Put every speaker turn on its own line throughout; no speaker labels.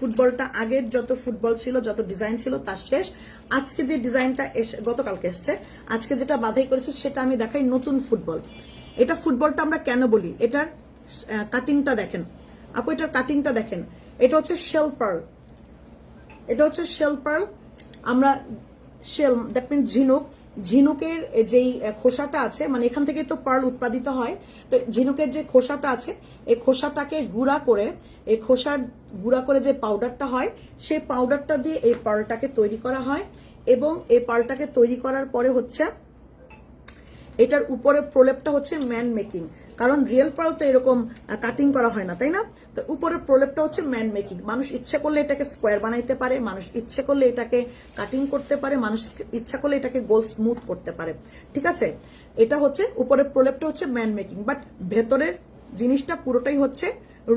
ফুটবলটা আগের যত ফুটবল ছিল, যত ডিজাইন ছিল তার শেষ। আজকে যে ডিজাইনটা গতকালকে এসছে, আজকে যেটা বাধাই করেছে সেটা আমি দেখাই নতুন ফুটবল। এটা ফুটবলটা আমরা কেন বলি? এটার কাটিংটা দেখেন। আপু, এটার কাটিংটা দেখেন। এটা হচ্ছে শেল পার্ল এটা হচ্ছে শেল পার্ল আমরা শেল দ্যাট মিন ঝিনুক। ঝিনুকের যেই খোসাটা আছে মানে এখান থেকে তো পার্ল উৎপাদিত হয়। তো ঝিনুকের যে খোসাটা আছে, এই খোসাটাকে গুঁড়া করে, এই খোসার গুঁড়া করে যে পাউডারটা হয় সেই পাউডারটা দিয়ে এই পার্লটাকে তৈরি করা হয় এবং এই পার্লটাকে তৈরি করার পরে হচ্ছে এটার উপরে প্রলেপটা হচ্ছে ম্যান মেকিং কারণ রিয়েল পার্ল তো এরকম কাটিং করা হয় না, তাই না? তো উপরের প্রলেপটা হচ্ছে ম্যান মেকিং মানুষ ইচ্ছে করলে এটাকে স্কোয়ার বানাইতে পারে, মানুষ ইচ্ছে করলে এটাকে কাটিং করতে পারে, মানুষ ইচ্ছা করলে এটাকে গোল স্মুথ করতে পারে। ঠিক আছে? এটা হচ্ছে উপরের প্রলেপটা হচ্ছে ম্যান মেকিং বাট ভেতরের জিনিসটা পুরোটাই হচ্ছে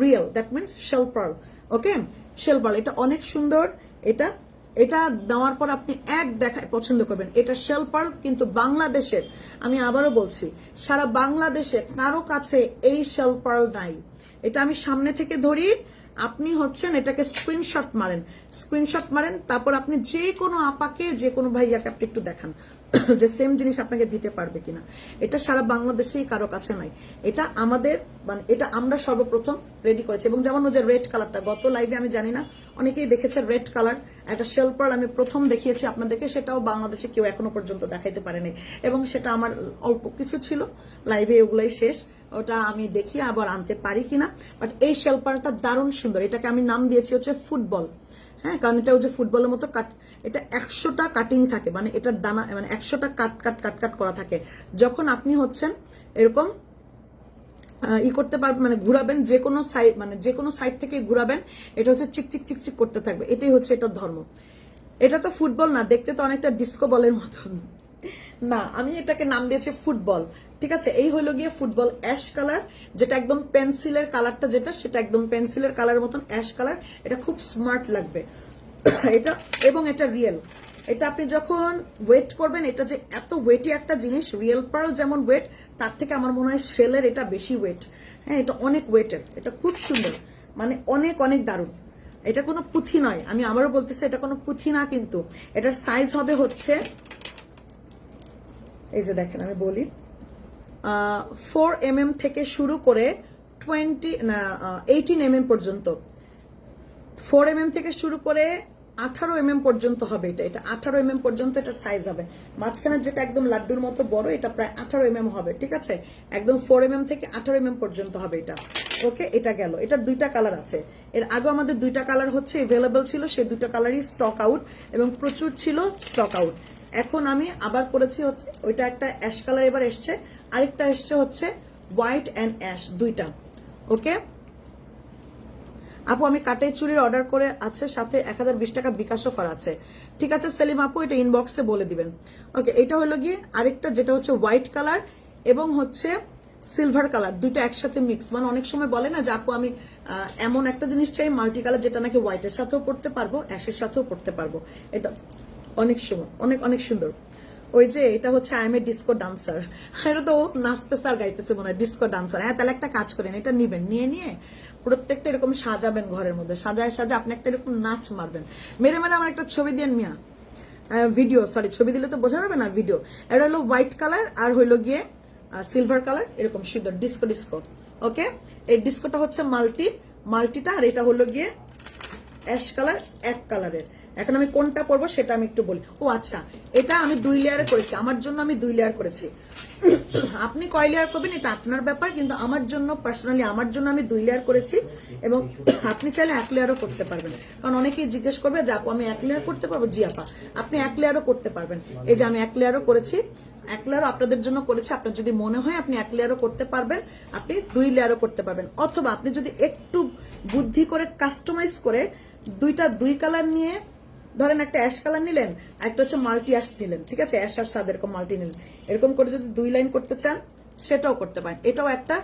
real that means shell pearl okay? Shell pearl এটা অনেক সুন্দর। এটা এটা দেওয়ার পর আপনি এক দেখায় পছন্দ করবেন। এটা শেল কিন্তু বাংলাদেশের। আমি আবারও বলছি, সারা বাংলাদেশে কারও কাছে এই শেল নাই। এটা আমি সামনে থেকে ধরি, আপনি হচ্ছেন, এটাকে স্ক্রিনশট মারেন। স্ক্রিনশট মারেন, তারপর আপনি যে কোনো আপাকে যে কোনো ভাইয়াকে আপনি একটু দেখান। যে সেম জিনিস আপনাকে দিতে পারবে কিনা। এটা সারা বাংলাদেশেই কারও কাছে নাই। এটা আমাদের মানে এটা আমরা সর্বপ্রথম রেডি করেছি। এবং যেমন যে রেড কালারটা গত লাইভে আমি জানি না, অনেকেই দেখেছে রেড কালার একটা শেল পার্ল আমি প্রথম দেখিয়েছি আপনাদেরকে, সেটাও বাংলাদেশে কেউ এখনও পর্যন্ত দেখাইতে পারেনি। এবং সেটা আমার অল্প কিছু ছিল লাইভে ওগুলাই শেষ। ওটা আমি দেখি আবার আনতে পারি কিনা। বাট এই শেল পার্লটা দারুণ সুন্দর। এটাকে আমি নাম দিয়েছি হচ্ছে ফুটবল হ্যাঁ কারণ এটা ওই যে ফুটবলের মতো কাট এটা একশোটা কাটিং থাকে মানে এটার দানা মানে একশোটা কাট কাট কাট কাট করা থাকে। যখন আপনি হচ্ছেন এরকম ই করতে পারবেন মানে ঘুরাবেন যে কোনো সাইড মানে যে কোনো সাইড থেকে ঘুরাবেন, এটা হচ্ছে চিক চিক চিক চিক করতে থাকবে। এটাই হচ্ছে এটার ধর্ম। এটা তো ফুটবল না, দেখতে তো অনেকটা ডিস্কো বলের মতন। না, আমি এটাকে নাম দিয়েছি ফুটবল। ঠিক আছে? এই হলো গিয়ে ফুটবল অ্যাশ কালার, যেটা একদম পেন্সিলের কালারটা যেটা, সেটা একদম পেন্সিলের কালার মতন অ্যাশ কালার। এটা খুব স্মার্ট লাগবে। এটা এবং এটা রিয়েল। এটা আপনি যখন ওয়েট করবেন, এটা যে এত ওয়েটি একটা জিনিস, রিয়েল পার্ল যেমন ওয়েট, তার থেকে আমার মনে হয় সেলের এটা বেশি ওয়েট। হ্যাঁ এটা অনেক ওয়েটের। এটা খুব সুন্দর। মানে অনেক অনেক দারুণ। এটা কোনো পুঁথি নয়। আমি আবারও বলতেছি, এটা কোনো পুঁথি না কিন্তু। এটার সাইজ হবে হচ্ছে, এই যে দেখেন, আমি বলি। ফোর এম এম থেকে শুরু করে টোয়েন্টি না এইটিন এম এম পর্যন্ত। ফোর এম এম থেকে শুরু করে আঠারো এম এম পর্যন্ত হবে এটা। এটা আঠারো এম এম পর্যন্ত এটার সাইজ হবে। মাঝখানে যেটা একদম লাড্ডুর মতো বড়, এটা প্রায় আঠারো এম এম হবে, ঠিক আছে? একদম ফোর এম এম থেকে আঠারো এম এম পর্যন্ত হবে এটা। ওকে এটা গেল। এটার দুইটা কালার আছে। এর আগে আমাদের দুইটা কালার হচ্ছে এভেলেবল ছিল, সেই দুইটা কালারই স্টক আউট এবং প্রচুর ছিল স্টক আউট এখন আমি আবার করেছি হচ্ছে, ওইটা একটা অ্যাশ কালার এবার এসছে। আরেকটা এসছে হচ্ছে হোয়াইট অ্যান্ড অ্যাশ দুইটা। ওকে? আপু, আমি কাটাই চুরির অর্ডার করে আছে, সাথে এক হাজার বিশ টাকা বিকাশও করা আছে। ঠিক আছে, সেলিম আপু, এটা ইনবক্সে বলে দিবেন। ওকে, এটা হলো গিয়ে আরেকটা, যেটা হচ্ছে হোয়াইট কালার এবং হচ্ছে সিলভার কালার দুইটা একসাথে মিক্স মানে অনেক সময় বলে না যে, আপু, আমি এমন একটা জিনিস চাই মাল্টি কালার যেটা নাকি হোয়াইটের সাথেও পড়তে পারব অ্যাশের সাথেও পড়তে পারব। এটা অনেক সময় অনেক অনেক সুন্দর। ওই যে এটা হচ্ছে I am a disco dancer এটা তো নাচতেছে আর গাইতেছে মনে হয় ডিস্কো ডান্সার হ্যাঁ তাহলে একটা কাজ করেন, এটা নিবেন, নিয়ে নিয়ে প্রত্যেকটা এরকম সাজাবেন ঘরের মধ্যে। সাজায় সাজা আপনি একটা এরকম নাচ মারবেন। মেরে মেরে আমার একটা ছবি দেন মিয়া। ভিডিও সরি ছবি দিলে তো বোঝা যাবে না ভিডিও এটা হলো হোয়াইট কালার আর হইল গিয়ে সিলভার কালার এরকম সুন্দর ডিস্কো ডিস্কো ওকে এই ডিস্কোটা হচ্ছে মাল্টি মাল্টিটা আর এটা হলো গিয়ে অ্যাশ কালার এক কালারের এখন আমি কোনটা পরবো সেটা আমি একটু বলি। ও আচ্ছা এটা আমি দুই লেয়ারে করেছি, আমার জন্য আমি দুই লেয়ার করেছি। আপনি কয় লেয়ার করবেন এটা আপনার ব্যাপার, কিন্তু আমার জন্য পার্সোনালি আমার জন্য আমি দুই লেয়ার করেছি এবং আপনি চাইলে এক লেয়ারও করতে পারবেন। কারণ অনেকেই জিজ্ঞেস করবে যে আপু, আমি এক লেয়ার করতে পারব? জি আপা, আপনি এক লেয়ারও করতে পারবেন। এই যে আমি এক লেয়ারও করেছি, এক লেয়ারও আপনাদের জন্য করেছি, আপনার যদি মনে হয় আপনি এক লেয়ারও করতে পারবেন, আপনি দুই লেয়ারও করতে পারবেন। অথবা আপনি যদি একটু বুদ্ধি করে কাস্টমাইজ করে দুইটা দুই কালার নিয়ে ধরেন একটা অ্যাশ কালার নিলেন একটা হচ্ছে মাল্টি অ্যাশ নিলেন, ঠিক আছে? অ্যাশ আর সাদ এরকম মাল্টি নিলেন। এরকম করে যদি দুই লাইন করতে চান, সেটাও করতে পারেন। এটাও একটা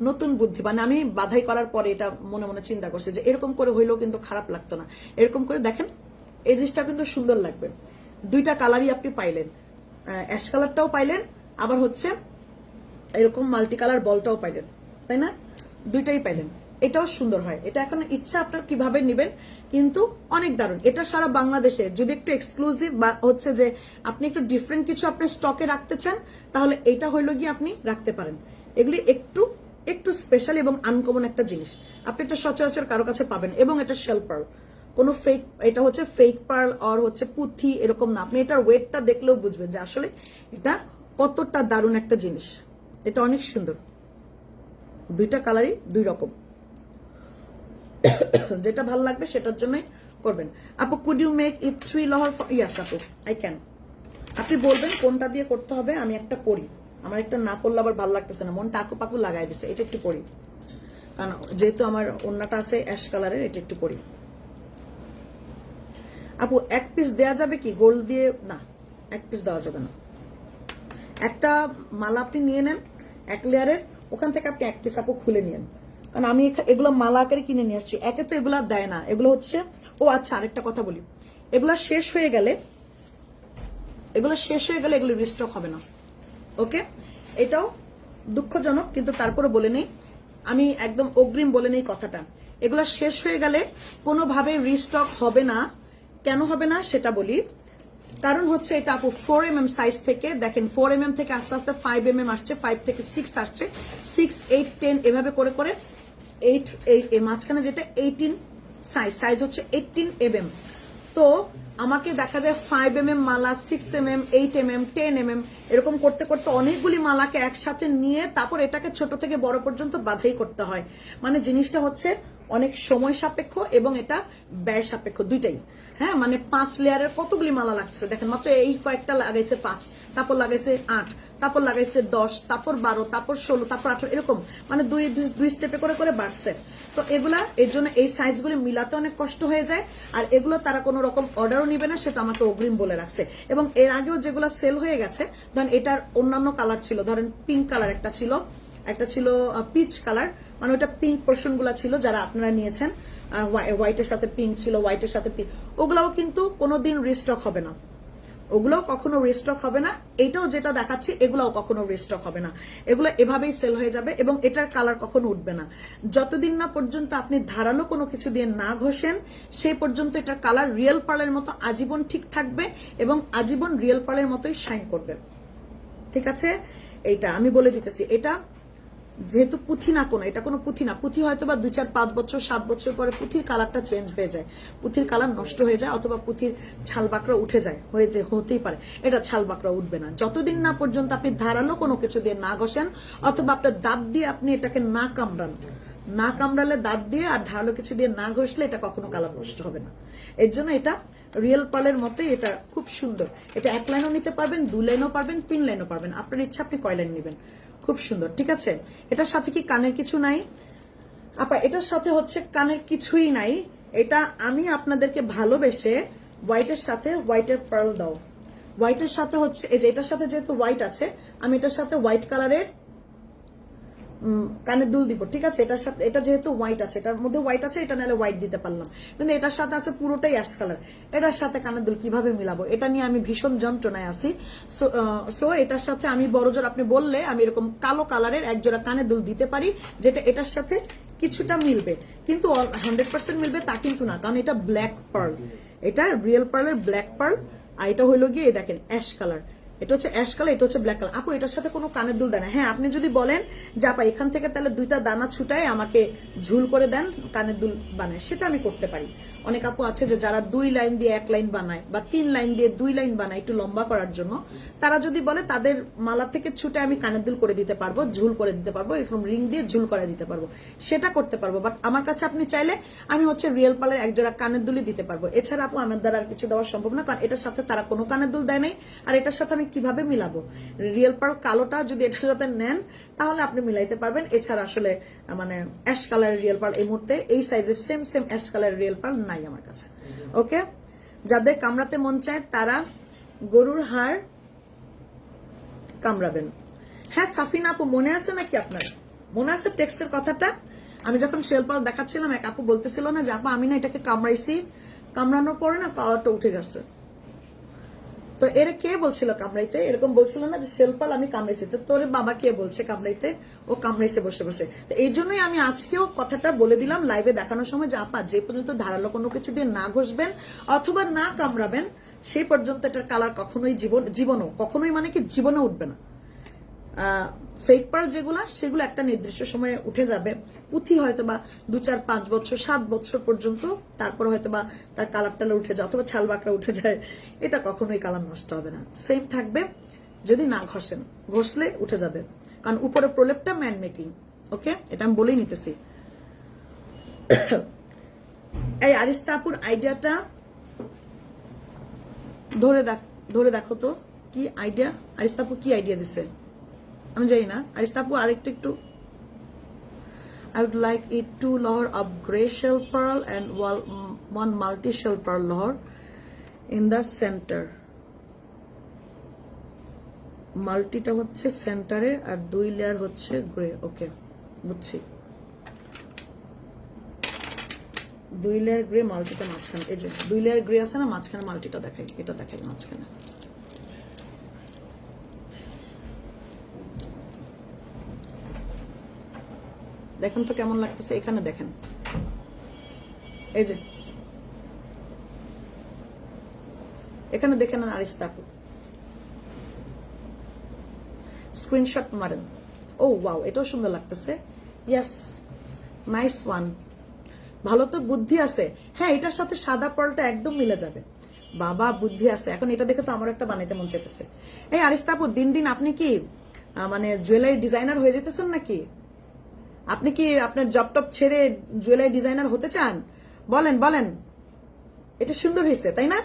নতুন বুদ্ধি। মানে আমি বাধাই করার পরে এটা মনে মনে চিন্তা করছি যে এরকম করে হইলেও কিন্তু খারাপ লাগতো না। এরকম করে দেখেন, এই জিনিসটা কিন্তু সুন্দর লাগবে। দুইটা কালারই আপনি পাইলেন। অ্যাশ কালারটাও পাইলেন, আবার হচ্ছে এরকম মাল্টি কালার বলটাও পাইলেন। তাই না? দুইটাই পাইলেন। এটাও সুন্দর হয়। এটা এখন ইচ্ছা আপনার কীভাবে নেবেন, কিন্তু অনেক দারুণ। এটা সারা বাংলাদেশে, যদি একটু এক্সক্লুসিভ বা হচ্ছে যে আপনি একটু ডিফারেন্ট কিছু আপনি স্টকে রাখতে চান, তাহলে এটা হইল গিয়ে আপনি রাখতে পারেন। এগুলি একটু একটু স্পেশাল এবং আনকমন একটা জিনিস। আপনি এটা সচরাচর কারও কাছে পাবেন, এবং এটা শেল পার্ল কোনো ফেক এটা হচ্ছে ফেক পার্ল আর হচ্ছে পুঁথি, এরকম না। আপনি এটার ওয়েটটা দেখলেও বুঝবেন যে আসলে এটা কতটা দারুণ একটা জিনিস। এটা অনেক সুন্দর। দুইটা কালারই দুই রকম। যেটা ভালো লাগবে সেটার জন্যই করবেন। আপু could you make it three লহর yes আপু আই ক্যান আপনি বলবেন কোনটা দিয়ে করতে হবে, আমি একটা পড়ি। আমার একটা না করলে আবার ভালো লাগতেছে না। মনটা আকু পাকু লাগাই দিছে, এটা একটু পড়ি। কারণ যেহেতু আমার অন্যটা আছে অ্যাশ কালারের এটা একটু পড়ি। আপু, এক পিস দেয়া যাবে কি? গোল্ড দিয়ে না, এক পিস দেওয়া যাবে না। একটা মালা আপনি নিয়ে নেন, এক লেয়ারের ওখান থেকে আপনি এক পিস আপু খুলে নিয়েন। কারণ আমি এগুলো মালা আকারে কিনে নিয়ে আসছি। একে তো এগুলো দেয় না। এগুলো হচ্ছে ও আচ্ছা আরেকটা কথা বলি। এগুলো শেষ হয়ে গেলে এগুলো শেষ হয়ে গেলে এগুলো রিস্টক হবে না। ওকে? এটাও দুঃখজনক, কিন্তু তারপরে বলে নেই। আমি একদম অগ্রিম বলে নেই কথাটা। এগুলো শেষ হয়ে গেলে কোনোভাবে রিস্টক হবে না। কেন হবে না সেটা বলি। কারণ হচ্ছে এটা আপু ফোর এম এম সাইজ থেকে, দেখেন ফোর এম এম থেকে আস্তে আস্তে ফাইভ এম এম আসছে ফাইভ থেকে সিক্স আসছে সিক্স এইট টেন এভাবে করে করে এইট এর মাঝখানে যেটা এইটিন সাইজ সাইজ হচ্ছে এইটিন এম এম তো আমাকে দেখা যায় ফাইভ এম এম মালা six m m eight m m ten m এরকম করতে করতে অনেকগুলি মালাকে একসাথে নিয়ে তারপর এটাকে ছোট থেকে বড় পর্যন্ত বাধাই করতে হয়। মানে জিনিসটা হচ্ছে অনেক সময় সাপেক্ষ এবং এটা ব্যয় সাপেক্ষ, দুইটাই। হ্যাঁ মানে পাঁচ লেয়ারের কতগুলি মালা লাগছে? দেখেন, মাত্র এই কয়েকটা লাগাইছে পাঁচ, তারপর লাগাইছে আট, তারপর লাগাইছে দশ, তারপর বারো, তারপর ষোলো, তারপর আঠারো, এরকম। মানে দুই, দুই- স্টেপে করে করে বাড়ছে। তো এগুলা, এর জন্য এই সাইজগুলি মিলাতে অনেক কষ্ট হয়ে যায়। আর এগুলো তারা কোনো রকম অর্ডারও নিবে না, সেটা আমাকে অগ্রিম বলে রাখছে। এবং এর আগেও যেগুলো সেল হয়ে গেছে, ধরেন এটার অন্যান্য কালার ছিল, ধরেন পিঙ্ক কালার একটা ছিল একটা ছিল পিচ কালার মানে ওটা পিঙ্ক পোর্শনগুলা ছিল যারা আপনারা নিয়েছেন। হোয়াইটের সাথে পিঙ্ক ছিল হোয়াইটের সাথে পিঙ্ক ওগুলাও কিন্তু কোনোদিন রিস্টক হবে না। ওগুলোও কখনো রিস্টক হবে না। এটাও যেটা দেখাচ্ছি, এগুলোও কখনো রিস্টক হবে না। এগুলো এভাবেই সেল হয়ে যাবে এবং এটার কালার কখনো উঠবে না। যতদিন না পর্যন্ত আপনি ধারালো কোনো কিছু দিয়ে না ঘষেন, সেই পর্যন্ত এটার কালার রিয়েল পার্লের মতো আজীবন ঠিক থাকবে এবং আজীবন রিয়েল পার্লের মতোই শাইন করবে। ঠিক আছে? এইটা আমি বলে দিতেছি। এটা যেহেতু পুঁথি না কোনো, এটা কোনো পুঁথি না। পুঁথি হয়তো বা দুই চার, পাঁচ বছর, সাত বছর পরে পুঁথির কালারটা চেঞ্জ হয়ে যায়। পুঁথির কালার নষ্ট হয়ে যায় অথবা পুঁথির ছাল বাকড়া উঠে যায়, হয়ে যে হতেই পারে। এটা ছাল বাকড়া উঠবে না। যতদিন না পর্যন্ত আপনি ধারালো কোনো কিছু দিয়ে না ঘষেন, অথবা আপনার দাঁত দিয়ে আপনি এটাকে না কামড়ান, না কামড়ালে দাঁত দিয়ে আর ধারালো কিছু দিয়ে না ঘষলে এটা কখনো কালার নষ্ট হবে না। এর জন্য এটা রিয়েল পার্লের মতে এটা খুব সুন্দর। এটা এক লাইনও নিতে পারবেন, দু লাইনও পারবেন, তিন লাইনও পারবেন। আপনার ইচ্ছা আপনি কয় লাইন নেবেন? খুব সুন্দর, ঠিক আছে? এটার সাথে কি কানের কিছু নাই? আপা, এটার সাথে হচ্ছে কানের কিছুই নাই। এটা আমি আপনাদেরকে ভালোবেসে হোয়াইটের সাথে হোয়াইটের পার্ল দাও। হোয়াইটের সাথে হচ্ছে, এই যে এটার সাথে যেহেতু হোয়াইট আছে, আমি এটার সাথে হোয়াইট কালারের কানের দুল দিব, ঠিক আছে? এটার সাথে এটা যেহেতু হোয়াইট আছে, এটার মধ্যে হোয়াইট আছে, এটা নাহলে হোয়াইট দিতে পারলাম। কিন্তু এটার সাথে আছে পুরোটাই অ্যাশ কালার এটার সাথে কানের দুল কীভাবে মিলাবো? এটা নিয়ে আমি ভীষণ যন্ত্রণায় আছি। সো এটার সাথে আমি বড় জোর আপনি বললে আমি এরকম কালো কালারের এক জোড়া কানের দুল দিতে পারি, যেটা এটার সাথে কিছুটা মিলবে। কিন্তু হান্ড্রেড পার্সেন্ট মিলবে তা কিন্তু না, কারণ এটা ব্ল্যাক পার্ল এটা রিয়েল পার্লের ব্ল্যাক পার্ল আর এটা হইল গিয়ে দেখেন অ্যাশ কালার এটা হচ্ছে অ্যাশ কালার, এটা হচ্ছে ব্ল্যাক কালার। আপু, এটার সাথে কোনো কানের দুল দেয় না। হ্যাঁ আপনি যদি বলেন যে আপা, এখান থেকে তাহলে দুইটা দানা ছুটায় আমাকে ঝুল করে দেন, কানের দুল বানায়। সেটা আমি করতে পারি। অনেক আপু আছে যে যারা দুই লাইন দিয়ে এক লাইন বানায় বা তিন লাইন দিয়ে দুই লাইন বানায় একটু লম্বা করার জন্য। তারা যদি বলে তাদের মালা থেকে ছুটে আমি কানের দুল করে দিতে পারব, ঝুল করে দিতে পারব, এরকম রিং দিয়ে ঝুল করে দিতে পারব। সেটা করতে পারব। বাট আমার কাছে আপনি চাইলে আমি হচ্ছে রিয়েল পালের একজোড়া কানের দুলই দিতে পারব। এছাড়া আপু, আমার দ্বারা আর কিছু দেওয়া সম্ভব না। কারণ এটার সাথে তারা কোনো কানের দুল দেয় নাই। আর এটার সাথে আমি কীভাবে মিলাবো? রিয়েল পার্ল কালোটা যদি এটার সাথে নেন, তাহলে আপনি মিলাইতে পারবেন। এছাড়া আসলে মানে অ্যাশ কালারের রিয়েল পার্ল এই মুহূর্তে এই সাইজের সেম সেম অ্যাশ কালারের রিয়েল পার্ল নাই আমার কাছে। ওকে? যাদের কামড়াতে মন চায়, তারা গরুর হাড় কামড়াবেন। হ্যাঁ সাফিনা আপু, মনে আছে নাকি আপনার? মনে আছে টেক্সটের কথাটা? আমি যখন শেলপাল দেখাচ্ছিলাম, এক আপু বলতেছিল না যে, আপু, আমি না এটাকে কামড়াইছি। কামড়ানোর পরে না কালারটা উঠে গেছে। তো এর কে বলছিল কামড়াইতে? এরকম বলছিল না যে, শেলপাল, আমি কামড়াইছি। তো তোর বাবা কে বলছে কামড়াইতে? ও কামড়াইছে বসে বসে। তো এই জন্যই আমি আজকেও কথাটা বলে দিলাম লাইভে দেখানোর সময় যে, আপা, যে পর্যন্ত ধারালো কোনো কিছু দিয়ে না ঘষবেন অথবা না কামড়াবেন সেই পর্যন্ত এটার কালার কখনোই জীবন, জীবনও, কখনোই মানে কি জীবনে উঠবে না। ফেক পার্ল যেগুলা, সেগুলো একটা নির্দিষ্ট সময়ে উঠে যাবে। পুঁথি হয়তো বা দু চার পাঁচ বছর, সাত বছর পর্যন্ত, তারপর হয়তো বা তার কালার টালার উঠে যায়, অথবা ছাল বাকড়া উঠে যায়। এটা কখনোই কালার নষ্ট হবে না। সেম থাকবে, যদি না ঘষেন, ঘষলে উঠে যাবে। কারণ উপরে প্রলেপটা ম্যান মেকিং ওকে? এটা আমি বলেই নিতেছি। এই আরিস্তাপুর আইডিয়াটা ধরে দেখ, ধরে দেখো তো, কি আইডিয়া আরিস্তাপুর কি আইডিয়া দিছে? আমি জানি না আরিস্তাপু আরেকটু একটু। I would like it two layer of gray shell pearl and one multi shell pearl layer in the center. মাল্টিটা হচ্ছে সেন্টারে আর দুই লেয়ার হচ্ছে গ্রে ওকে বুঝছি। দুই লেয়ার গ্রে মাল্টিটা মাঝখানে, এই যে দুই লেয়ার গ্রে আছে না, মাঝখানে মাল্টিটা দেখাই, এটা দেখাই মাঝখানে। দেখেন তো কেমন লাগতেছে, এখানে দেখেন। এই যে। এখানে দেখে নেন আরিস্তাপু স্ক্রিনশট মারেন। ও ওয়াও এটাও সুন্দর লাগতেছে। ইয়াস নাইস ওয়ান ভালো তো বুদ্ধি আছে। হ্যাঁ এটার সাথে সাদা পলটা একদম মিলে যাবে। বাবা, বুদ্ধি আছে। এখন এটা দেখে তো আমার একটা বানাইতে মন চাইতেছে। এই আরিস্তাপু দিন দিন আপনি কি মানে জুয়েলারি ডিজাইনার হয়ে যেতেছেন নাকি? আপনি কি আপনার জব টপ ছেড়ে জুয়েলারি ডিজাইনার হতে চান? বলেন বলেন। এটা সুন্দর হয়েছে, তাই না?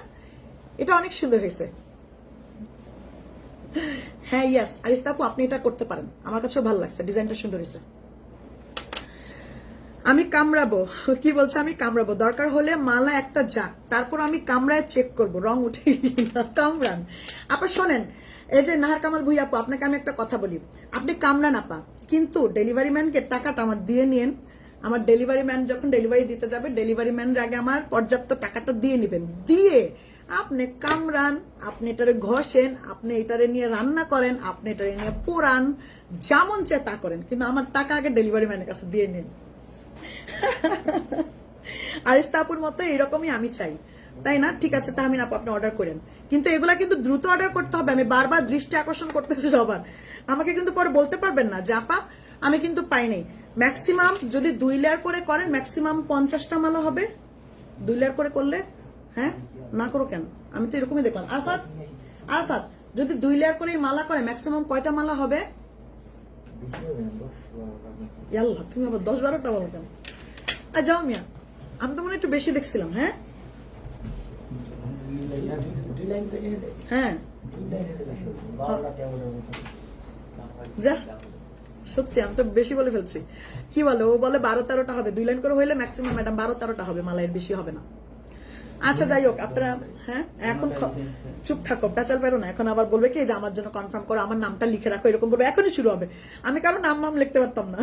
এটা অনেক সুন্দর হয়েছে। হ্যাঁ ইয়াস আরিস্তাপু আপনি এটা করতে পারেন। আমার কাছেও ভালো লাগছে ডিজাইনটা সুন্দর হয়েছে। আমি কামড়াবো, কি বলছে? আমি কামড়াবো। দরকার হলে মালা একটা যাক, তারপর আমি কামড়ায় চেক করব, রং উঠে কামড়ান। আপা, শোনেন, এই যে নাহার কামাল ভুইয়া আপু, আপনাকে আমি একটা কথা বলি। আপনি কামড়ান, আপা। কিন্তু ডেলিভারি ম্যানকে টাকাটা আমার দিয়ে নিন আমার ডেলিভারি ম্যান যখন ডেলিভারি দিতে যাবে ডেলিভারি ম্যানের আগে আমার পর্যাপ্ত টাকাটা দিয়ে নেবেন। দিয়ে আপনি কামড়ান আপনি এটারে ঘষেন, আপনি এটারে নিয়ে রান্না করেন, আপনি এটারে নিয়ে পোড়ান, যেমন চায় তা করেন। কিন্তু আমার টাকা আগে ডেলিভারি ম্যানের কাছে দিয়ে নিন। আরিস্তাপুর মতো এরকমই আমি চাই। তাই না? ঠিক আছে, তাহমিন আপু, আপনি অর্ডার করেন। কিন্তু এগুলা কিন্তু দ্রুত অর্ডার করতে হবে। আমি বারবার দৃষ্টি আকর্ষণ করতেছি সবার। আমাকে কিন্তু পরে বলতে পারবেন না, যে আপা, আমি কিন্তু পাই নাই। ম্যাক্সিমাম যদি দুই লেয়ার করে করেন ম্যাক্সিমাম পঞ্চাশটা মালা হবে। দুই লেয়ার করে করলে? হ্যাঁ? না করো কেন? আমি তো এরকমই দেখলাম। আরফাত আরফাত যদি দুই লেয়ার করে মালা করে ম্যাক্সিমাম কয়টা মালা হবে? তুমি আবার দশ বারোটা বলো কেন? যাও মিয়া। আমি তো মনে একটু বেশি দেখছিলাম হ্যাঁ? হ্যাঁ। যা, সত্যি, আমি তো বেশি বলে ফেলছি। কি বলে? ও বলে বারো তেরোটা হবে। দুই লাইন করে হইলে ম্যাক্সিমাম ম্যাডাম বারো তেরোটা হবে, মালাইয়ের বেশি হবে না। আচ্ছা যাই হোক, আপনারা হ্যাঁ এখন চুপ থাকো পেঁচাল পেরো না। এখন আবার বলবে কি, যে আমার জন্য কনফার্ম করো, আমার নামটা লিখে রাখো, এরকম বলবে। এখনই শুরু হবে। আমি কারও নাম নাম লিখতে পারতাম না।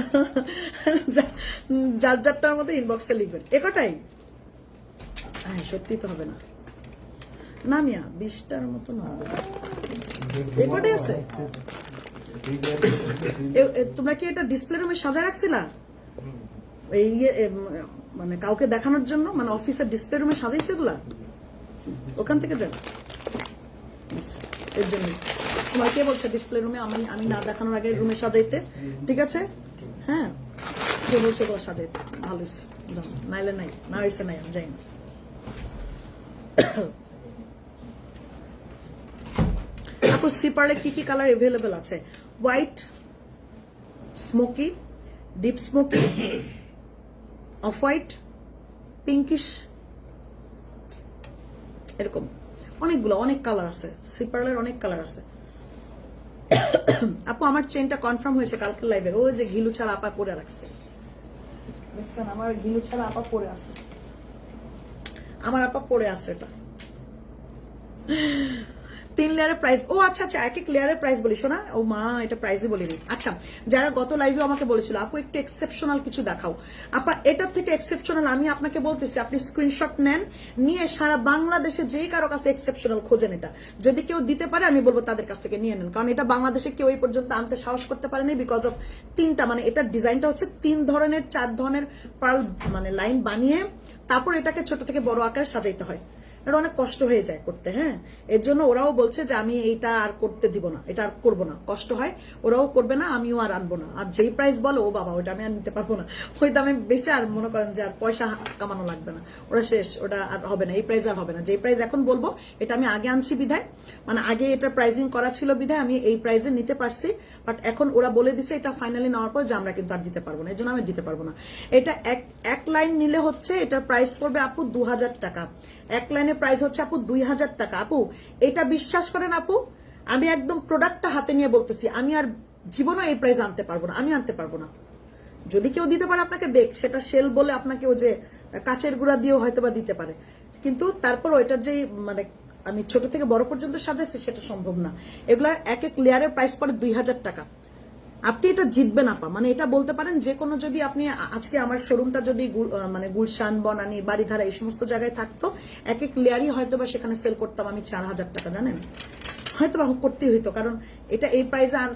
যার যারটার মতো ইনবক্সে লিখবেন। একটাই? হ্যাঁ সত্যি তো হবে না। না মিয়া বিশটার মতন তোমরা কি এটা ডিসপ্লে রুমে সাজায় রাখছিলা? এই মানে কাউকে দেখানোর জন্য? মানে অফিসের ডিসপ্লে রুমে সাজাইছে এগুলা? ওখান থেকে ব্যাস, এর জন্য। তোমার কে বলছে ডিসপ্লে রুমে আমি আমি না দেখানোর আগে রুমে সাজাইতে। ঠিক আছে? হ্যাঁ। কে বলছে এগুলো সাজাইতে? ভালো হয়েছে। যাও, নাইলে নাই। না হয়েছে নাই আমি যাই না। আপু সিপারে কি কি কালার এভেলেবেল আছে? White smoky deep smoky off white pinkish এরকম। অনেকগুলো, অনেক কালার আছে। সিপারের অনেক কালার আছে। আপু, আমার চেনটা কনফার্ম হয়েছে কালকে লাইভের ওই যে ঘিলু ছাড়া আপা পরে রাখছে। দেখছেন, আমার ঘিলু ছাড়া আপা পরে আছে। আমার আপা পরে আছে এটা। তিন লেয়ারের প্রাইস ও আচ্ছা আচ্ছা এক এক লেয়ারের প্রাইস বলি শোনা ও মা, এটা প্রাইসই বলিনি। আচ্ছা যারা গত লাইভে আমাকে বলেছিল, আপু, একটু এক্সেপশনাল কিছু দেখাও। আপা, এটার থেকে এক্সেপশনাল আমি আপনাকে বলতেছি, আপনি স্ক্রিনশট নেন, নিয়ে সারা বাংলাদেশে যে কারও কাছে এক্সেপশনাল খোঁজেন এটা। যদি কেউ দিতে পারে, আমি বলব তাদের কাছ থেকে নিয়ে নেন। কারণ এটা বাংলাদেশে কেউ এই পর্যন্ত আনতে সাহস করতে পারেনি বিকজ অফ তিনটা মানে এটার ডিজাইনটা হচ্ছে তিন ধরনের, চার ধরনের পার্ল মানে লাইন বানিয়ে তারপর এটাকে ছোট থেকে বড় আকারে সাজাইতে হয়। এটা অনেক কষ্ট হয়ে যায় করতে হ্যাঁ? এর জন্য ওরাও বলছে যে, আমি এইটা আর করতে দিব না, এটা আর করব না। কষ্ট হয়, ওরাও করবে না, আমিও আর আনব না। আর যেই প্রাইস বলো, ও বাবা ওটা আমি আর নিতে পারব না। ওই দামে বেশি, আর মনে করেন যে, আর পয়সা কামানো লাগবে না। ওরা শেষ, ওটা আর হবে না, এই প্রাইস আর হবে না। যেই প্রাইস এখন বলব, এটা আমি আগে আনছি বিধায় মানে আগে এটা প্রাইজিং করা ছিল বিধায়, আমি এই প্রাইজে নিতে পারছি বাট এখন ওরা বলে দিছে, এটা ফাইনালি নেওয়ার পর যে, আমরা কিন্তু আর দিতে পারব না। এই জন্য আমি দিতে পারব না। এটা এক এক লাইন নিলে হচ্ছে, এটার প্রাইস পড়বে আপু দু হাজার টাকা। এক লাইনের প্রাইস হচ্ছে আপু দুই হাজার টাকা। আপু, এটা বিশ্বাস করেন আপু, আমি একদম প্রোডাক্টটা হাতে নিয়ে বলতেছি, আমি আর জীবনও এই প্রাইস আনতে পারব না, আমি আনতে পারব না। যদি কেউ দিতে পারে আপনাকে দেখ, সেটা সেল বলে আপনাকে ও যে কাচের গুঁড়া দিয়েও হয়তো বা দিতে পারে। কিন্তু তারপর ওইটার যে মানে আমি ছোট থেকে বড় পর্যন্ত সাজাইছি, সেটা সম্ভব না। এগুলার এক এক লেয়ারের প্রাইস পড়ে দুই হাজার টাকা। আপনি এটা জিতবেন, আপা। মানে এটা বলতে পারেন, যে কোনো যদি আপনি আজকে আমার শোরুমটা যদি মানে গুলশান, বনানি বাড়িধারা এই সমস্ত জায়গায় থাকতো, এক এক লেয়ারই হয়তো বা সেখানে সেল করতাম আমি চার হাজার টাকা, জানেন? হয়তো বা করতেই হইতো, কারণ এটা এই প্রাইসে আর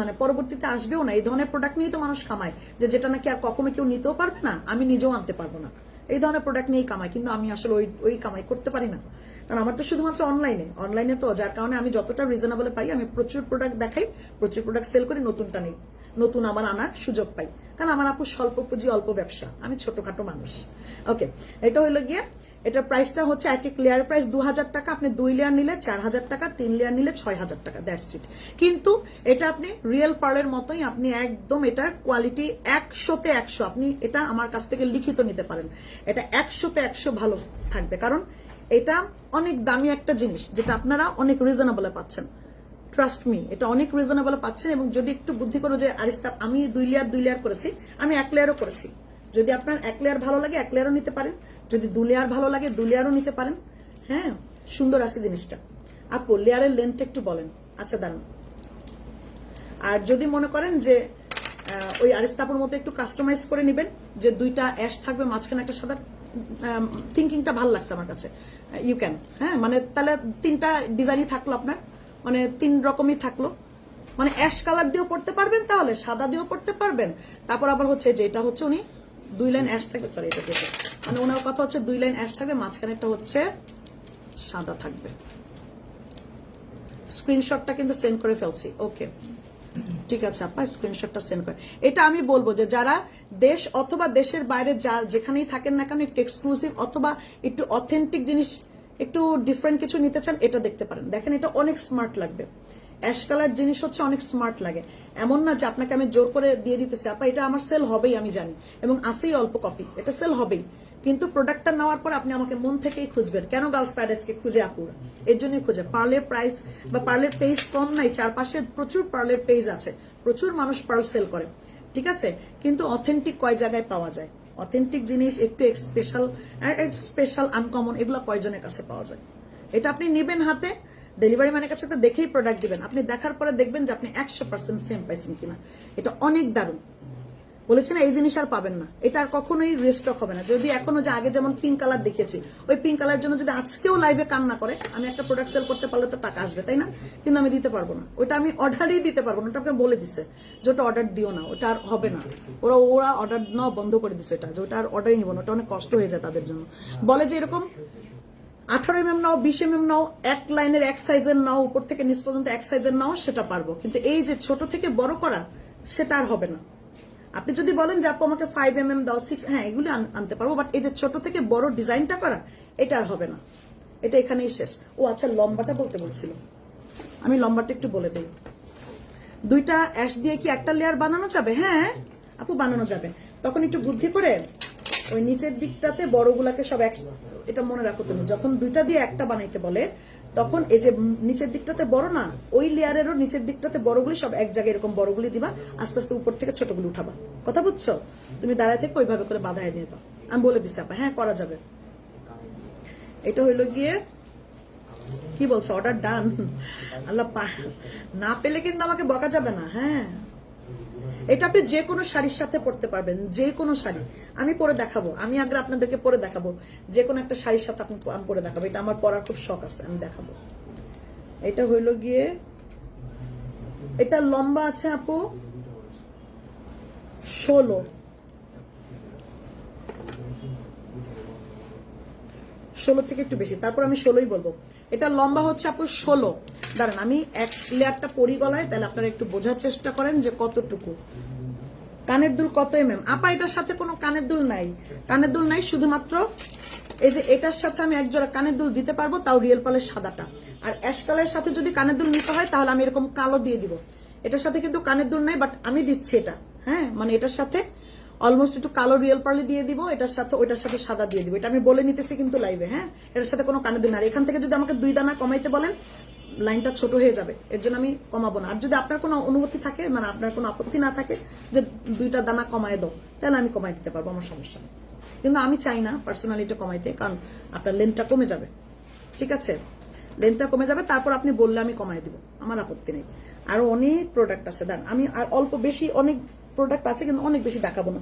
মানে পরবর্তীতে আসবেও না। এই ধরনের প্রোডাক্ট নিয়েই তো মানুষ কামায়, যে যেটা নাকি আর কখনো কেউ নিতেও পারবে না, আমি নিজেও আনতে পারব না। এই ধরনের প্রোডাক্ট নিয়েই কামাই কিন্তু আমি আসলে ওই ওই কামাই করতে পারি না। কারণ আমার তো শুধুমাত্র অনলাইনে অনলাইনে তো, যার কারণে আমি যতটা রিজনেবল পাই আমি প্রচুর প্রোডাক্ট দেখাই, প্রচুর প্রোডাক্ট সেল করি, নতুনটা নেই। নতুন আমার আনার সুযোগ পাই। কারণ আমার আপু স্বল্প পুঁজি, অল্প ব্যবসা। আমি ছোটখাটো মানুষ। ওকে এটা হলো গিয়ে, এটা প্রাইসটা হচ্ছে এক এক লেয়ার প্রাইস দু হাজার টাকা। আপনি দুই লেয়ার নিলে চার হাজার টাকা, তিন লেয়ার নিলে ছয় হাজার টাকা। দ্যাটস ইট কিন্তু এটা আপনি রিয়েল পার্লের মতোই আপনি একদম এটার কোয়ালিটি একশোতে একশো। আপনি এটা আমার কাছ থেকে লিখিত নিতে পারেন। এটা একশোতে একশো ভালো থাকবে। কারণ এটা অনেক দামি একটা জিনিস, যেটা আপনারা অনেক রিজনেবলে পাচ্ছেন। ট্রাস্ট মি এটা অনেক রিজনেবল পাচ্ছেন এবং যদি একটু বুদ্ধি করো যে আরিস্তা আমি দুই লেয়ার দুই লেয়ার করেছি, আমি এক লেয়ারও করেছি। যদি আপনার এক লেয়ার ভালো লাগে, এক লেয়ারও নিতে পারেন। যদি দু লেয়ার ভালো লাগে, দু লেয়ারও নিতে পারেন। হ্যাঁ সুন্দর আছে জিনিসটা। আপু লেয়ারের লেন্থটা একটু বলেন। আচ্ছা দাঁড়ান। আর যদি মনে করেন যে ওই আরিস্তাপুর মতো একটু কাস্টমাইজ করে নেবেন, যে দুইটা অ্যাশ থাকবে, মাঝখানে একটা সাদা থিঙ্কিংটা ভালো লাগছে আমার কাছে। ইউ ক্যান হ্যাঁ? মানে তাহলে তিনটা ডিজাইনই থাকল আপনার। মানে তিন রকমই থাকল। মানে অ্যাশ কালার দিয়েও পড়তে পারবেন তাহলে, সাদা দিয়েও পড়তে পারবেন। তারপর আবার হচ্ছে যে এটা হচ্ছে উনি দুই লাইন অ্যাশ থাকবে সরি এটা মানে ওনার কথা হচ্ছে দুই লাইন অ্যাশ থাকবে মাঝখানে একটা হচ্ছে সাদা থাকবে। স্ক্রিনশটটা কিন্তু সেন্ড করে ফেলছি। ওকে ঠিক আছে আপা স্ক্রিনশটটা সেন্ড করে। এটা আমি বলব যে যারা দেশ অথবা দেশের বাইরে যা, যেখানেই থাকেন না কেন, একটু এক্সক্লুসিভ অথবা একটু অথেন্টিক জিনিস, একটু ডিফারেন্ট কিছু নিতে চান, এটা দেখতে পারেন। দেখেন, এটা অনেক স্মার্ট লাগবে। অ্যাশ কালার জিনিস হচ্ছে অনেক স্মার্ট লাগে। এমন না যে আপনাকে আমি জোর করে দিয়ে দিতেছি, আপা, এটা আমার সেল হবেই, আমি জানি। এবং আসেই অল্প কপি এটা সেল হবেই। কিন্তু প্রোডাক্টটা নেওয়ার পর আপনি আমাকে মন থেকেই খুঁজবেন। কেন গার্লস প্যারেসকে খুঁজে আপুর এর জন্যই খুঁজে। পার্লের প্রাইস বা পার্লের পেজ কম নাই, চারপাশে প্রচুর পার্লের পেজ আছে। প্রচুর মানুষ পার্ল সেল করে। ঠিক আছে? কিন্তু অথেন্টিক কয় জায়গায় পাওয়া যায়? অথেন্টিক জিনিস একটু স্পেশাল স্পেশাল আনকমন এগুলো কয়জনের কাছে পাওয়া যায়? এটা আপনি নেবেন হাতে ডেলিভারি ম্যানের কাছে তো দেখেই প্রোডাক্ট দিবেন। আপনি দেখার পরে দেখবেন যে আপনি একশো পার্সেন্ট সেম পাইছেন কিনা। এটা অনেক দারুণ। বলেছে না, এই জিনিস আর পাবেন না। এটা আর কখনোই রেস্টক হবে না। যদি এখনও যে আগে যেমন পিঙ্ক কালার দেখেছি ওই পিঙ্ক কালার জন্য যদি আজকেও লাইভে কান্না করে, আমি একটা প্রোডাক্ট সেল করতে পারলে তো টাকা আসবে, তাই না? কিন্তু আমি দিতে পারব না। ওটা আমি অর্ডারই দিতে পারব না, ওটা বলে দিছে যে ওটা অর্ডার দিও না, ওটা আর হবে না। ওরা ওরা অর্ডার নেওয়া বন্ধ করে দিছে এটা, যে ওটা আর অর্ডারই নিব না, ওটা অনেক কষ্ট হয়ে যায় তাদের জন্য। বলে যে এরকম আঠারো এম এম নাও, বিশ এম এম নাও, এক লাইনের, এক সাইজের নাও, উপর থেকে নিচ পর্যন্ত এক সাইজের নাও, সেটা পারব। কিন্তু এই যে ছোট থেকে বড় করা, সেটা আর হবে না। আপনি যদি বলেন যে আপু, আমাকে ফাইভ এম এম দাও সিক্স হ্যাঁ এগুলি আন- আনতে পারব বাট এই যে ছোট থেকে বড় ডিজাইনটা করা, এটা আর হবে না। এটা এখানেই শেষ। ও আচ্ছা লম্বাটা বলতে বলছিল। আমি লম্বাটা একটু বলে দিই। দুইটা অ্যাশ দিয়ে কি একটা লেয়ার বানানো যাবে? হ্যাঁ আপু, বানানো যাবে। তখন একটু বুদ্ধি করে ওই নিচের দিকটাতে বড়গুলাকে সব এক এটা মনে রাখো তুমি, যখন দুইটা দিয়ে একটা বানাইতে বলে তখন এই যে নিচের দিকটাতে বড় না, ওই লেয়ারেরও নিচের দিকটাতে বড়গুলি সব এক জায়গায় এরকম বড়গুলি দিবা, আস্তে আস্তে উপর থেকে ছোটগুলি উঠাবা। কথা বুঝছ? তুমি দাঁড়ায় থেকে ওইভাবে করে বাধায় নিয়ে দাও। আমি বলে দিছি, আপা হ্যাঁ করা যাবে। এটা হইল গিয়ে, কি বলছো? অর্ডার ডান আল্লাহ না পেলে কিন্তু আমাকে বকা যাবে না হ্যাঁ। এটা আপনি যে কোনো শাড়ির সাথে পরতে পারবেন, যে কোনো শাড়ি। আমি পরে দেখাবো। আমি আগে আপনাদেরকে পরে দেখাবো। যে কোনো একটা শাড়ির সাথে আপনি পরে দেখাবো। এটা আমার পরার খুব শখ আছে, আমি দেখাবো। এটা হইল গিয়ে, এটা লম্বা আছে আপু ষোলো। ষোলো থেকে একটু বেশি। তারপর আমি ষোলোই বলব। এটা লম্বা হচ্ছে আপু ষোলো। দাঁড়ান, আমি এক লেয়ারটা পরি গলায়, তাহলে আপনারা একটু বোঝার চেষ্টা করেন যে কতটুকু। কানের দুল কত এম এম আপা, এটার সাথে কোনো কানের দুল নাই। কানের দুল নাই, শুধুমাত্র এই যে এটার সাথে আমি এক জোড়া কানের দুল দিতে পারব, তাও রিয়েল পালের সাদাটা। আর অ্যাশ কালারের সাথে যদি কানের দুল নিতে হয়, তাহলে আমি এরকম কালো দিয়ে দিব। এটার সাথে কিন্তু কানের দুল নাই বাট আমি দিচ্ছি এটা হ্যাঁ? মানে এটার সাথে অলমোস্ট একটু কালো রিয়েল পার্লি দিয়ে দিব, এটার সাথে, ওইটার সাথে সাদা দিয়ে দিব। এটা আমি বলে নিতেছি কিন্তু লাইভে হ্যাঁ? এটার সাথে কোনো কানের দুল না আর এখান থেকে যদি আমাকে দুই দানা কমাইতে বলেন লাইনটা ছোট হয়ে যাবে, এর জন্য আমি কমাবো না। আর যদি আপনার কোনো অনুমতি থাকে মানে আপনার কোনো আপত্তি না থাকে যে দুইটা দানা কমায় দাও, তাহলে আমি কমাই দিতে পারব, আমার সমস্যা নেই। কিন্তু আমি চাই না পার্সোনালিটা কমাইতে, কারণ আপনার লেনটা কমে যাবে। ঠিক আছে? লেনটা কমে যাবে, তারপর আপনি বললে আমি কমাই দিব, আমার আপত্তি নেই। আরও অনেক প্রোডাক্ট আছে দেন আমি আর অল্প বেশি অনেক প্রোডাক্ট আছে, কিন্তু অনেক বেশি দেখাবো না।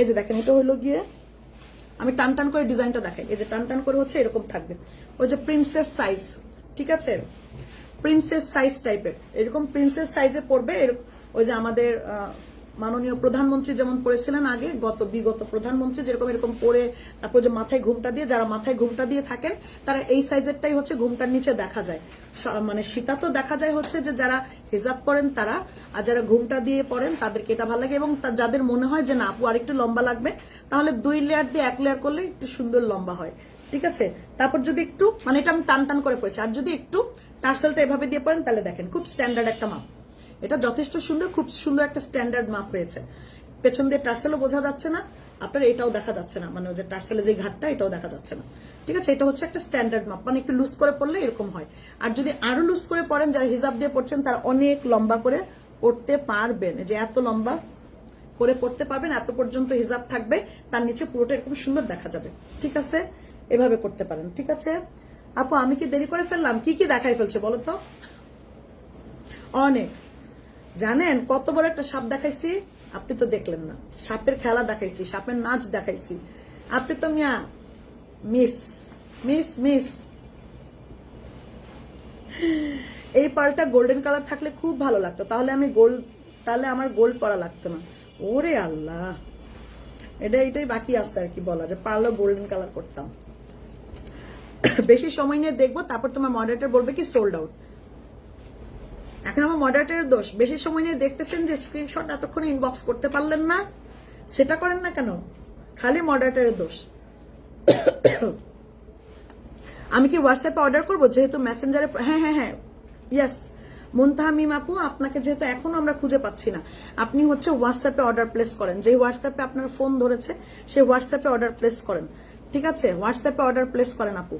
এই যে দেখেন, এটা হলো গিয়ে আমি টান টান করে ডিজাইনটা দেখাই। এই যে টান টান করে হচ্ছে এরকম থাকবে। ওই যে প্রিন্সেস সাইজ ঠিক আছে? প্রিন্সেস সাইজ টাইপের এরকম প্রিন্সেস সাইজে পড়বে ওই যে আমাদের মাননীয় প্রধানমন্ত্রী যেমন পড়েছিলেন আগে, গত, বিগত প্রধানমন্ত্রী যেরকম এরকম পরে, তারপর যে মাথায় ঘুমটা দিয়ে, যারা মাথায় ঘুমটা দিয়ে থাকেন, তারা এই সাইজেরটাই হচ্ছে ঘুমটার নিচে দেখা যায়। মানে সীতা তো দেখা যায় হচ্ছে যে যারা হিজাব করেন তারা, আর যারা ঘুমটা দিয়ে পড়েন তাদেরকে এটা ভালো লাগে এবং যাদের মনে হয় যে, না, আপু, আরেকটু লম্বা লাগবে, তাহলে দুই লেয়ার দিয়ে এক লেয়ার করলে একটু সুন্দর লম্বা হয়। ঠিক আছে? তারপর যদি একটু মানে এটা আমি টান টান করে পড়েছি। আর যদি একটু টার্সেলটা এভাবে দিয়ে পড়েন, তাহলে দেখেন, খুব স্ট্যান্ডার্ড একটা মাপ। এটা যথেষ্ট সুন্দর, খুব সুন্দর একটা স্ট্যান্ডার্ড মাপ হয়েছে পেছন দিয়ে টার্সেলও বোঝা যাচ্ছে না, আপনার এটাও দেখা যাচ্ছে না। মানে যে টার্সেলে যে ঘাটটা, এটাও দেখা যাচ্ছে না। ঠিক আছে? এটা হচ্ছে একটা স্ট্যান্ডার্ড মাপ। মানে একটু লুজ করে পড়লে এরকম হয়। আর যদি আরও লুজ করে পড়েন, যারা হিসাব দিয়ে পড়ছেন, তারা অনেক লম্বা করে পড়তে পারবেন। যে এত লম্বা করে পড়তে পারবেন, এত পর্যন্ত হিজাব থাকবে, তার নিচে পুরোটা এরকম সুন্দর দেখা যাবে। ঠিক আছে? এভাবে করতে পারেন, ঠিক আছে? আপু, আমি কি দেরি করে ফেললাম? কি কি দেখাই ফেলছে বলো তো? অনেক। জানেন, কত বড় একটা সাপ দেখাইছি, আপনি তো দেখলেন না। সাপের খেলা দেখাইছি, সাপের নাচ দেখাইছি। আপনি তো মিয়া, মিস মিস মিস। এই পালটা গোল্ডেন কালার থাকলে খুব ভালো লাগতো। তাহলে আমি গোল্ড, তাহলে আমার গোল্ড পরা লাগতো না। ওরে আল্লাহ। এটা, এটাই বাকি আছে আর কি বলা যে পারলেও গোল্ডেন কালার করতাম। বেশি সময় নিয়ে দেখব, তারপর তোমার মডারেটর বলবে কি সোল্ড আউট এখন আমার মডারেটরের দোষ। বেশি সময় নিয়ে দেখতেছেন যে স্ক্রিনশট এতক্ষণ ইনবক্স করতে পারলেন না? সেটা করেন না কেন? খালি মডারেটরের দোষ। আমি কি হোয়াটসঅ্যাপে অর্ডার করব? যেহেতু মেসেঞ্জারে হ্যাঁ হ্যাঁ হ্যাঁ। ইয়েস মুনতাহা মিম আপু, আপনাকে যেহেতু এখনও আমরা খুঁজে পাচ্ছি না, আপনি হচ্ছে হোয়াটসঅ্যাপে অর্ডার প্লেস করেন। যে হোয়াটসঅ্যাপে আপনার ফোন ধরেছে, সেই হোয়াটসঅ্যাপে অর্ডার প্লেস করেন। ঠিক আছে? হোয়াটসঅ্যাপে অর্ডার প্লেস করেন আপু।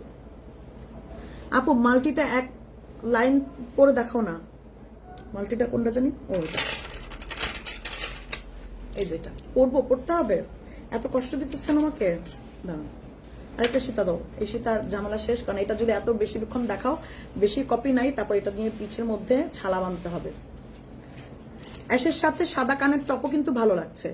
আপু, মাল্টিটা এক লাইন পরে দেখাও না। মাল্টিটা কোনটা জানি? ও এই যেটা পড়ব, পড়তে হবে? এত কষ্ট দিতেছেন আমাকে? দাঁড়ান আরেকটা সীতা দাও। এই সীতার ঝামেলা শেষ, কারণ এটা যদি এত বেশিক্ষণ দেখাও, বেশি কপি নাই, তারপর এটা নিয়ে পিছের মধ্যে ছালা বাঁধতে হবে। অ্যাশের সাথে সাদা কানের টপও কিন্তু ভালো লাগছে।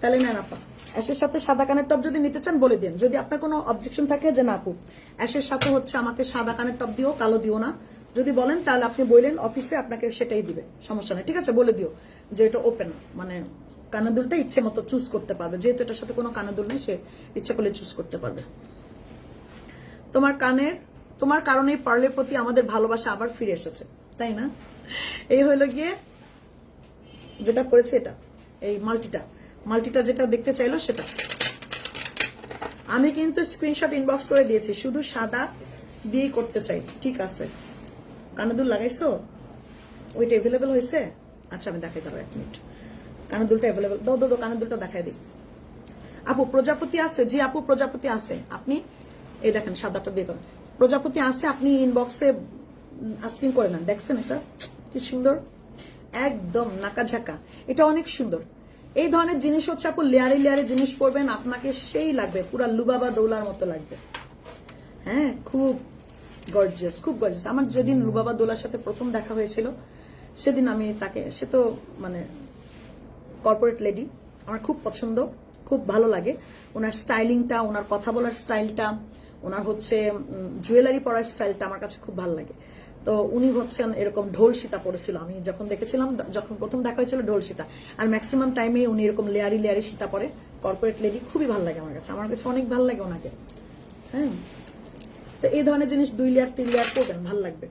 তাহলে নেন আপা। অ্যাশের সাথে সাদা কানের টপ যদি নিতে চান, বলে দিন। যদি আপনার কোনো অবজেকশন থাকে যে না আপু, অ্যাশের সাথে হচ্ছে আমাকে সাদা কানের টপ দিও, কালো দিও না। যদি বলেন, তাহলে আপনি বললেন অফিসে আপনাকে সেটাই দিবে। সমস্যা নেই। ঠিক আছে, বলে দিও যে এটা ওপেন মানে কানাদুলটা ইচ্ছে মতো চুজ করতে পারবে। যেহেতু এটার সাথে কোনো কানাদুল নেই, সে ইচ্ছা করলে চুজ করতে পারবে। তোমার কানের, তোমার কারণে পার্লের প্রতি আমাদের ভালোবাসা আবার ফিরে এসেছে, তাই না? এই হলো গিয়ে যেটা পড়েছে এটা, এই মাল্টিটা মাল্টিটা যেটা দেখতে চাইলো সেটা। আমি কিন্তু স্ক্রিনশট ইনবক্স করে দিয়েছি, শুধু সাদা দিয়ে করতে চাই, ঠিক আছে। কানাদুল লাগাইছো? ওইটা এভেলেবেল হয়েছে? আচ্ছা আমি দেখাই দাও এক মিনিট। কানাদুলটা অ্যাভেলেবেল দো দো কানাদুলটা দেখাই দিই। আপু, প্রজাপতি আছে? জি, আপু, প্রজাপতি আছে। আপনি, এই দেখেন, সাদাটা দিয়ে। প্রজাপতি আছে, আপনি ইনবক্সে আস্কিং করে নেন। দেখছেন এটা? কি সুন্দর? একদম নাকা ঝাঁকা এটা অনেক সুন্দর। এই ধরনের জিনিস হচ্ছে আপু, লেয়ারে লেয়ারে জিনিস পরবেন, আপনাকে সেই লাগবে, পুরা লুবাবা দৌলার মতো লাগবে। হ্যাঁ খুব গর্জিয়াস খুব গর্জিয়াস আমার যেদিন লুবাবা দোলার সাথে প্রথম দেখা হয়েছিল, সেদিন আমি তাকে, সে তো মানে কর্পোরেট লেডি আমার খুব পছন্দ, খুব ভালো লাগে। ওনার স্টাইলিংটা, ওনার কথা বলার স্টাইলটা, ওনার হচ্ছে জুয়েলারি পরার স্টাইলটা আমার কাছে খুব ভালো লাগে। তো উনি হচ্ছেন এরকম ঢোল সীতা পড়েছিল আমি যখন দেখেছিলাম, যখন প্রথম দেখা হয়েছিল ঢোল সীতা আর ম্যাক্সিমাম টাইমে উনি এরকম লেয়ারি লেয়ারি সীতা পরে। কর্পোরেট লেডি খুবই ভালো লাগে আমার কাছে। আমার কাছে অনেক ভালো লাগে ওনাকে। হ্যাঁ? তো এই ধরনের জিনিস দুই লেয়ার তিন লেয়ার করবেন, ভালো লাগবে।